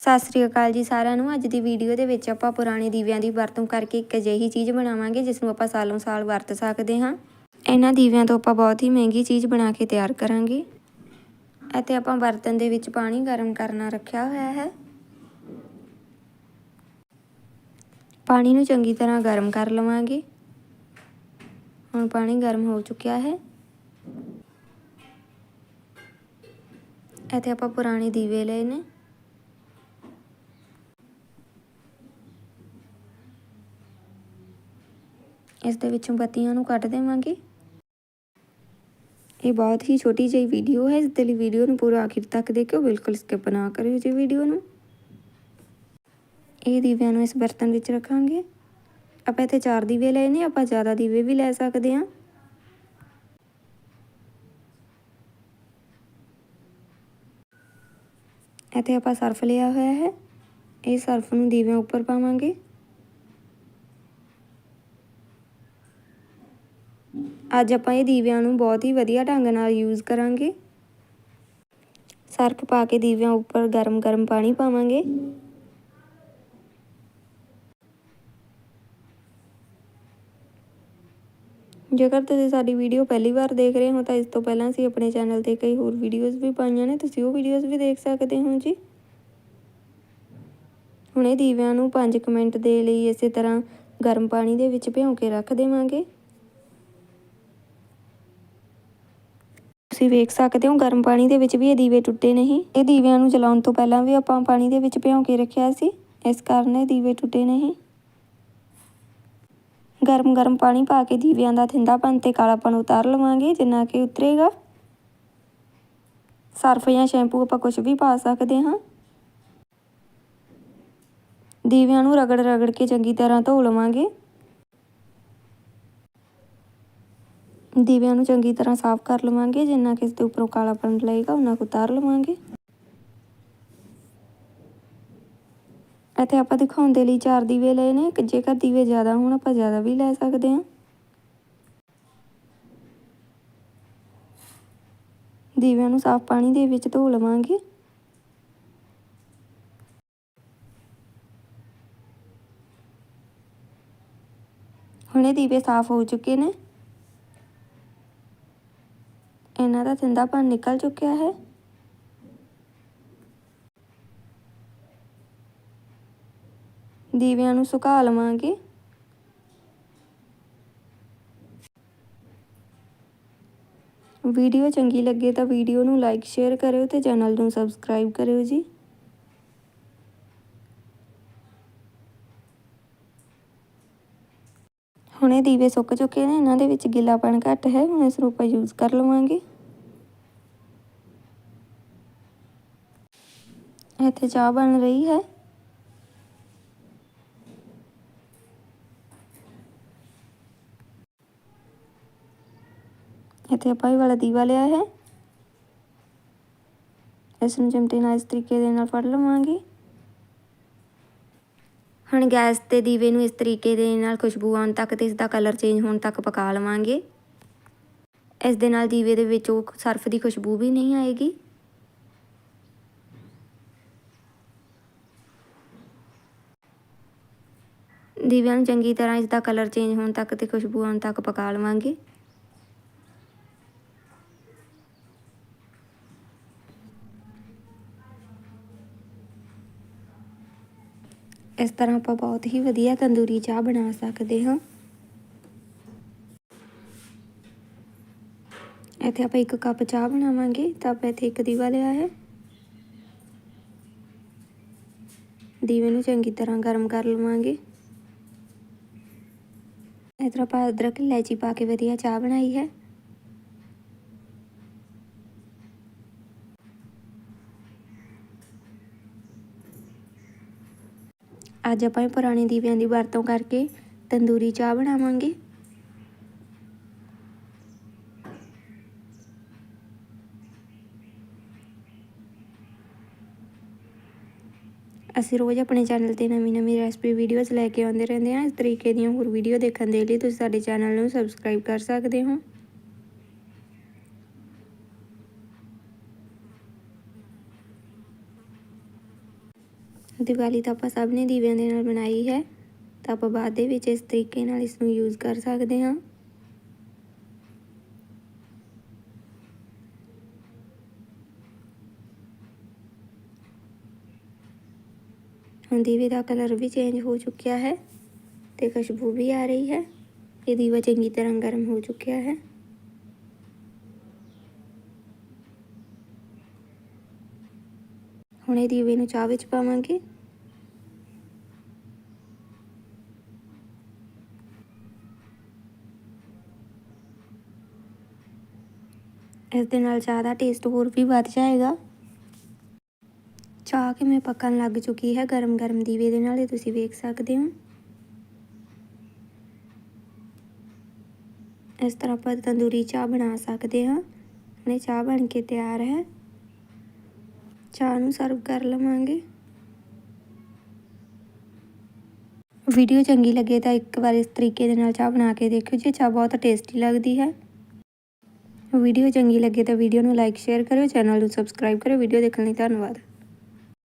ਸਤਿ ਸ੍ਰੀ ਅਕਾਲ ਜੀ ਸਾਰਿਆਂ ਨੂੰ। ਅੱਜ ਦੀ ਵੀਡੀਓ ਦੇ ਵਿੱਚ ਆਪਾਂ ਪੁਰਾਣੇ ਦੀਵਿਆਂ ਦੀ ਵਰਤੋਂ ਕਰਕੇ ਇੱਕ ਅਜਿਹੀ ਚੀਜ਼ ਬਣਾਵਾਂਗੇ, ਜਿਸ ਨੂੰ ਆਪਾਂ ਸਾਲੋਂ ਸਾਲ ਵਰਤ ਸਕਦੇ ਹਾਂ। ਇਹਨਾਂ ਦੀਵਿਆਂ ਤੋਂ ਆਪਾਂ ਬਹੁਤ ਹੀ ਮਹਿੰਗੀ ਚੀਜ਼ ਬਣਾ ਕੇ ਤਿਆਰ ਕਰਾਂਗੇ। ਅਤੇ ਆਪਾਂ ਬਰਤਨ ਦੇ ਵਿੱਚ ਪਾਣੀ ਗਰਮ ਕਰਨਾ ਰੱਖਿਆ ਹੋਇਆ ਹੈ। ਪਾਣੀ ਨੂੰ ਚੰਗੀ ਤਰ੍ਹਾਂ ਗਰਮ ਕਰ ਲਵਾਂਗੇ। ਹੁਣ ਪਾਣੀ ਗਰਮ ਹੋ ਚੁੱਕਿਆ ਹੈ। ਇੱਥੇ ਆਪਾਂ ਪੁਰਾਣੇ ਦੀਵੇ ਲਏ ਨੇ। ਇਸ ਦੇ ਵਿੱਚੋਂ ਬੱਤੀਆਂ ਨੂੰ ਕੱਢ ਦੇਵਾਂਗੇ। ਇਹ ਬਹੁਤ ਹੀ ਛੋਟੀ ਜਿਹੀ ਵੀਡੀਓ ਹੈ, ਇਸ ਦੇ ਲਈ ਵੀਡੀਓ ਨੂੰ ਪੂਰਾ ਆਖਿਰ ਤੱਕ ਦੇਖਿਓ, ਬਿਲਕੁਲ ਸਕਿਪ ਨਾ ਕਰਿਓ ਜੀ ਵੀਡੀਓ ਨੂੰ। ਇਹ ਦੀਵਿਆਂ ਨੂੰ ਇਸ ਬਰਤਨ ਵਿੱਚ ਰੱਖਾਂਗੇ। ਆਪਾਂ ਇੱਥੇ ਚਾਰ ਦੀਵੇ ਲਏ ਨੇ, ਆਪਾਂ ਜ਼ਿਆਦਾ ਦੀਵੇ ਵੀ ਲੈ ਸਕਦੇ ਹਾਂ। ਇੱਥੇ ਆਪਾਂ ਸਰਫ ਲਿਆ ਹੋਇਆ ਹੈ, ਇਹ ਸਰਫ ਨੂੰ ਦੀਵਿਆਂ ਉੱਪਰ ਪਾਵਾਂਗੇ। ਅੱਜ ਆਪਾਂ ਇਹ ਦੀਵਿਆਂ ਨੂੰ ਬਹੁਤ ਹੀ ਵਧੀਆ ਢੰਗ ਨਾਲ ਯੂਜ਼ ਕਰਾਂਗੇ। ਸਰਕ ਪਾ ਕੇ ਦੀਵਿਆਂ ਉੱਪਰ ਗਰਮ-ਗਰਮ ਪਾਣੀ ਪਾਵਾਂਗੇ। ਜੇਕਰ ਤੁਸੀਂ ਸਾਡੀ ਵੀਡੀਓ ਪਹਿਲੀ ਵਾਰ ਦੇਖ ਰਹੇ ਹੋ ਤਾਂ ਇਸ ਤੋਂ ਪਹਿਲਾਂ ਅਸੀਂ ਆਪਣੇ ਚੈਨਲ ਤੇ ਕਈ ਹੋਰ ਵੀਡੀਓਜ਼ ਵੀ ਪਾਈਆਂ ਨੇ। ਤੁਸੀਂ ਉਹ ਵੀਡੀਓਜ਼ ਵੀ ਦੇਖ ਸਕਦੇ ਹੋ ਜੀ। ਹੁਣ ਇਹ ਦੀਵਿਆਂ ਨੂੰ 5 ਮਿੰਟ ਦੇ ਲਈ ਇਸੇ ਤਰ੍ਹਾਂ ਗਰਮ ਪਾਣੀ ਦੇ ਵਿੱਚ ਭਿਉਂ ਕੇ ਰੱਖ ਦੇਵਾਂਗੇ। ਤੁਸੀਂ ਵੇਖ ਸਕਦੇ ਹੋ, ਗਰਮ ਪਾਣੀ ਦੇ ਵਿੱਚ ਵੀ ਇਹ ਦੀਵੇ ਟੁੱਟੇ ਨਹੀਂ। ਇਹ ਦੀਵਿਆਂ ਨੂੰ ਜਲਾਉਣ ਤੋਂ ਪਹਿਲਾਂ ਵੀ ਆਪਾਂ ਪਾਣੀ ਦੇ ਵਿੱਚ ਭਿਉਂ ਕੇ ਰੱਖਿਆ ਸੀ। ਇਸ ਕਾਰਨ ਇਹ ਦੀਵੇ ਟੁੱਟੇ ਨਹੀਂ। ਗਰਮ ਗਰਮ ਪਾਣੀ ਪਾ ਕੇ ਦੀਵਿਆਂ ਦਾ ਥਿੰਦਾਪਨ ਤੇ ਕਾਲਾਪਨ ਉਤਾਰ ਲਵਾਂਗੇ, ਜਿੰਨਾ ਕਿ ਉਤਰੇਗਾ। ਸਰਫ ਜਾਂ ਸ਼ੈਂਪੂ ਆਪਾਂ ਕੁਝ ਵੀ ਪਾ ਸਕਦੇ ਹਾਂ। ਦੀਵਿਆਂ ਨੂੰ ਰਗੜ ਰਗੜ ਕੇ ਚੰਗੀ ਤਰ੍ਹਾਂ ਧੋ ਲਵਾਂਗੇ। ਦੀਵਿਆਂ ਨੂੰ ਚੰਗੀ ਤਰ੍ਹਾਂ ਸਾਫ਼ ਕਰ ਲਵਾਂਗੇ। ਜਿੰਨਾ ਕਿ ਇਸ ਦੇ ਉੱਪਰੋਂ ਕਾਲਾਪਨ ਲਏਗਾ ਉਹਨਾਂ ਕੁ ਉਤਾਰ ਲਵਾਂਗੇ। ਇੱਥੇ ਆਪਾਂ ਦਿਖਾਉਣ ਦੇ ਲਈ ਚਾਰ ਦੀਵੇ ਲਏ ਨੇ। ਜੇਕਰ ਦੀਵੇ ਜ਼ਿਆਦਾ ਹੋਣ, ਆਪਾਂ ਜ਼ਿਆਦਾ ਵੀ ਲੈ ਸਕਦੇ ਹਾਂ। ਦੀਵਿਆਂ ਨੂੰ ਸਾਫ਼ ਪਾਣੀ ਦੇ ਵਿੱਚ ਧੋ ਲਵਾਂਗੇ। ਹੁਣੇ ਦੀਵੇ ਸਾਫ਼ ਹੋ ਚੁੱਕੇ ਨੇ। ਇਹਨਾਂ ਥਿੰਦਾਪਨ ਨਿਕਲ ਚੁੱਕਿਆ ਹੈ। ਦੀਵਿਆਂ ਨੂੰ ਸੁਕਾ ਲਵਾਂਗੇ। ਵੀਡੀਓ ਚੰਗੀ ਲੱਗੇ ਤਾਂ ਵੀਡੀਓ ਨੂੰ ਲਾਈਕ, ਸ਼ੇਅਰ ਕਰਿਓ ਤੇ ਚੈਨਲ ਨੂੰ ਸਬਸਕ੍ਰਾਈਬ ਕਰਿਓ ਜੀ। ਹੁਣੇ ਦੀਵੇ ਸੁੱਕ ਚੁੱਕੇ ਨੇ, ਇਹਨਾਂ ਦੇ ਵਿੱਚ ਗਿੱਲਾਪਣ ਘੱਟ ਹੈ, ਹੁਣ ਇਸ ਨੂੰ ਆਪਾਂ ਯੂਜ਼ ਕਰ ਲਵਾਂਗੇ। ਇੱਥੇ ਚਾਹ ਬਣ ਰਹੀ ਹੈ। ਇੱਥੇ ਆਪਾਂ ਇਹ ਵਾਲਾ ਦੀਵਾ ਲਿਆ ਹੈ। ਇਸ ਨੂੰ ਚਮਟੇ ਨਾਲ ਇਸ ਤਰੀਕੇ ਦੇ ਨਾਲ ਫੜ ਲਵਾਂਗੇ। ਹੁਣ ਗੈਸ ਤੇ ਦੀਵੇ ਨੂੰ ਇਸ ਤਰੀਕੇ ਦੇ ਨਾਲ ਖੁਸ਼ਬੂ ਆਉਣ ਤੱਕ ਤੇ ਇਸ ਦਾ ਕਲਰ ਚੇਂਜ ਹੋਣ ਤੱਕ ਪਕਾ ਲਵਾਂਗੇ। ਇਸ ਦੇ ਨਾਲ ਦੀਵੇ ਦੇ ਵਿੱਚ ਉਹ ਸਰਫ ਦੀ ਖੁਸ਼ਬੂ ਵੀ ਨਹੀਂ ਆਏਗੀ। ਦੀਵਿਆਂ ਨੂੰ ਚੰਗੀ ਤਰ੍ਹਾਂ ਇਸ ਦਾ ਕਲਰ ਚੇਂਜ ਹੋਣ ਤੱਕ ਤੇ ਖੁਸ਼ਬੂ ਆਉਣ ਤੱਕ ਪਕਾ ਲਵਾਂਗੇ। ਇਸ ਤਰ੍ਹਾਂ ਆਪਾਂ ਬਹੁਤ ਹੀ ਵਧੀਆ ਤੰਦੂਰੀ ਚਾਹ ਬਣਾ ਸਕਦੇ ਹਾਂ। ਇੱਥੇ ਆਪਾਂ ਇੱਕ ਕੱਪ ਚਾਹ ਬਣਾਵਾਂਗੇ, ਤਾਂ ਆਪਾਂ ਇੱਥੇ ਇੱਕ ਦੀਵਾ ਲਿਆ ਹੈ। ਦੀਵੇ ਨੂੰ ਚੰਗੀ ਤਰ੍ਹਾਂ ਗਰਮ ਕਰ ਲਵਾਂਗੇ। ਇਸ ਤਰ੍ਹਾਂ ਆਪਾਂ ਅਦਰਕ, ਇਲਾਇਚੀ ਪਾ ਕੇ ਵਧੀਆ ਚਾਹ ਬਣਾਈ ਹੈ। ਅੱਜ ਆਪਾਂ ਪੁਰਾਣੇ ਦੀਵਿਆਂ ਦੀ ਵਰਤੋਂ ਕਰਕੇ ਤੰਦੂਰੀ ਚਾਹ ਬਣਾਵਾਂਗੇ। ਅਸੀਂ ਰੋਜ਼ ਆਪਣੇ ਚੈਨਲ ਤੇ ਨਵੀਂ ਨਵੀਂ ਰੈਸਪੀ ਵੀਡੀਓਜ਼ ਲੈ ਕੇ ਆਉਂਦੇ ਰਹਿੰਦੇ ਹਾਂ। ਇਸ ਤਰੀਕੇ ਦੀਆਂ ਹੋਰ ਵੀਡੀਓ ਦੇਖਣ ਦੇ ਲਈ ਤੁਸੀਂ ਸਾਡੇ ਚੈਨਲ ਨੂੰ ਸਬਸਕ੍ਰਾਈਬ ਕਰ ਸਕਦੇ ਹੋ। ਦੀਵਾਲੀ ਤਾਂ ਆਪਾਂ ਸਭ ਨੇ ਦੀਵਿਆਂ ਦੇ ਨਾਲ ਬਣਾਈ ਹੈ। ਤਾਂ ਆਪਾਂ ਬਾਅਦ ਦੇ ਵਿੱਚ ਇਸ ਤਰੀਕੇ ਨਾਲ ਇਸ ਨੂੰ ਯੂਜ਼ ਕਰ ਸਕਦੇ ਹਾਂ। ਦੀਵੇ ਦਾ ਕਲਰ ਵੀ ਚੇਂਜ ਹੋ ਚੁੱਕਿਆ ਹੈ ਤੇ ਖੁਸ਼ਬੂ ਵੀ ਆ ਰਹੀ ਹੈ। ਇਹ ਦੀਵਾ ਚੰਗੀ ਤਰ੍ਹਾਂ ਗਰਮ ਹੋ ਚੁੱਕਿਆ ਹੈ। ਹੁਣ ਇਹ ਦੀਵੇ ਨੂੰ ਚਾਹ ਵਿੱਚ ਪਾਵਾਂਗੇ। ਇਸ ਦੇ ਨਾਲ ਚਾਹ ਦਾ ਟੇਸਟ ਹੋਰ ਵੀ ਵੱਧ ਜਾਏਗਾ। ਚਾਹ ਕਿਵੇਂ ਪੱਕਣ ਲੱਗ ਚੁੱਕੀ ਹੈ? ਗਰਮ ਗਰਮ ਦੀਵੇ ਦੇ ਨਾਲ ਇਹ ਤੁਸੀਂ ਵੇਖ ਸਕਦੇ ਹੋ। ਇਸ ਤਰ੍ਹਾਂ ਆਪਾਂ ਤੰਦੂਰੀ ਚਾਹ ਬਣਾ ਸਕਦੇ ਹਾਂ। ਹੁਣ ਇਹ ਚਾਹ ਬਣ ਕੇ ਤਿਆਰ ਹੈ। ਚਾਹ ਨੂੰ ਸਰਵ ਕਰ ਲਵਾਂਗੇ। ਵੀਡੀਓ ਚੰਗੀ ਲੱਗੇ ਤਾਂ ਇੱਕ ਵਾਰ ਇਸ ਤਰੀਕੇ ਦੇ ਨਾਲ ਚਾਹ ਬਣਾ ਕੇ ਦੇਖਿਓ ਜੀ ਚਾਹ ਬਹੁਤ ਟੇਸਟੀ ਲੱਗਦੀ ਹੈ। ਵੀਡੀਓ ਚੰਗੀ ਲੱਗੇ ਤਾਂ ਵੀਡੀਓ ਨੂੰ ਲਾਈਕ, ਸ਼ੇਅਰ ਕਰਿਓ, ਚੈਨਲ ਨੂੰ ਸਬਸਕ੍ਰਾਈਬ ਕਰਿਓ। ਵੀਡੀਓ ਦੇਖਣ ਲਈ ਧੰਨਵਾਦ।